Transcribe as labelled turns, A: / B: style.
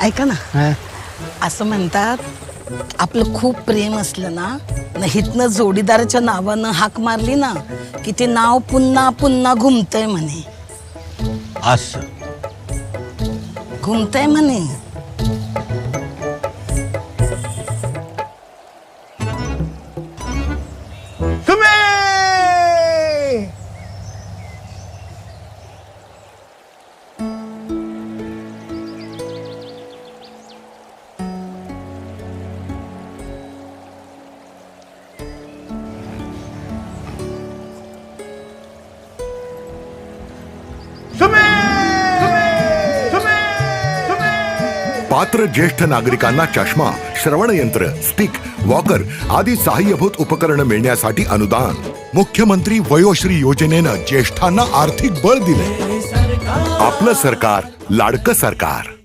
A: ऐका ना. असं म्हणतात आपलं खूप प्रेम असलं ना न हितनं जोडीदाराच्या नावानं हाक मारली ना की ते नाव पुन्हा पुन्हा घुमतय म्हणे.
B: असं.
A: घुमतय म्हणे.
C: पात्र ज्येष्ठ नागरिकांना चष्मा श्रवण यंत्र स्टिक वॉकर आदी सहाय्यभूत उपकरण मिळण्यासाठी अनुदान. मुख्यमंत्री वयोश्री योजनेनं ज्येष्ठांना आर्थिक बळ दिले. आपलं सरकार लाडकं सरकार.